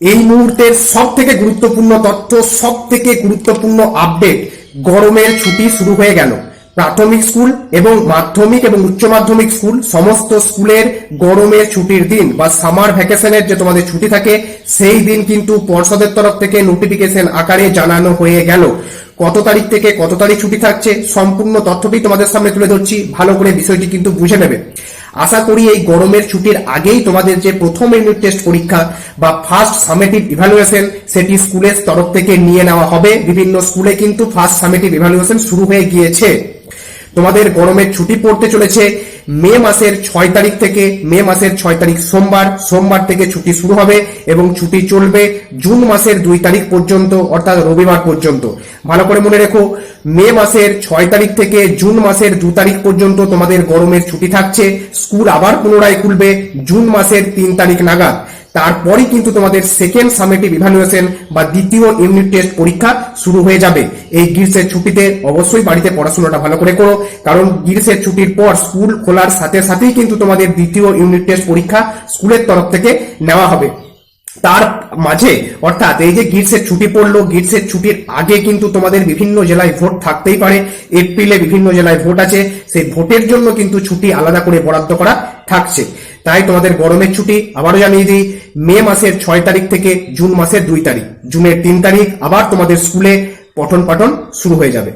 এই মুহূর্তের সব থেকে গুরুত্বপূর্ণ তথ্য সব থেকে গুরুত্বপূর্ণ আপডেট, গরমের ছুটি শুরু হয়ে গেল। প্রাথমিক স্কুল এবং মাধ্যমিক এবং উচ্চ মাধ্যমিক স্কুল, সমস্ত স্কুলের গরমের ছুটির দিন বা সামার ভ্যাকেশনের যে তোমাদের ছুটি থাকে, সেই দিন কিন্তু পর্ষদের তরফ থেকে নোটিফিকেশন আকারে জানানো হয়ে গেল। কত তারিখ থেকে কত তারিখ ছুটি থাকছে, সম্পূর্ণ তথ্যটি তোমাদের সামনে তুলে ধরছি। ভালো করে বিষয়টি কিন্তু বুঝে নেবে। আশা করি এই গরমের ছুটির আগেই তোমাদের যে প্রথম ইউনিট টেস্ট পরীক্ষা বা ফার্স্ট সামেটিভ ইভ্যালুয়েশন সেটি স্কুলের তরফ থেকে নিয়ে নেওয়া হবে। বিভিন্ন স্কুলে কিন্তু ফার্স্ট সামেটিভ ইভ্যালুয়েশন শুরু হয়ে গিয়েছে। তোমাদের গরমের ছুটি পড়তে চলেছে। মে মাসের ছয় তারিখ থেকে, মে মাসের ছয় তারিখ সোমবার সোমবার থেকে ছুটি শুরু হবে এবং ছুটি চলবে জুন মাসের দুই তারিখ পর্যন্ত, অর্থাৎ রবিবার পর্যন্ত। ভালো করে মনে রেখো, মে মাসের ছয় তারিখ থেকে জুন মাসের দু তারিখ পর্যন্ত তোমাদের গরমের ছুটি থাকছে, স্কুল আবার পুনরায় খুলবে জুন মাসের তিন তারিখ নাগাদ। তারপরই কিন্তু তোমাদের সেকেন্ড সামেটিভ ইভ্যালুয়েশন বা দ্বিতীয় ইউনিট টেস্ট পরীক্ষা শুরু হয়ে যাবে। এই গ্রীষ্মের ছুটিতে অবশ্যই বাড়িতে পড়াশোনাটা ভালো করে করো, কারণ গ্রীষ্মের ছুটির পর স্কুল খোলার সাথে সাথেই কিন্তু তোমাদের দ্বিতীয় ইউনিট টেস্ট পরীক্ষা স্কুলের তরফ থেকে নেওয়া হবে। তার মাঝে, অর্থাৎ এই যে গ্রীষ্মের ছুটি পড়ল গ্রীষ্মের ছুটির আগে কিন্তু তোমাদের বিভিন্ন জেলায় ভোট থাকতেই পারে। এপ্রিলে বিভিন্ন জেলায় ভোট আছে। সেই ভোটের জন্য কিন্তু ছুটি আলাদা করে বরাদ্দ করা থাকছে। তাই তোমাদের গরমের ছুটি আবারও জানিয়ে দিই, মে মাসের ছয় তারিখ থেকে জুন মাসের দুই তারিখ। জুনের তিন তারিখ আবার তোমাদের স্কুলে পঠন পাঠন শুরু হয়ে যাবে।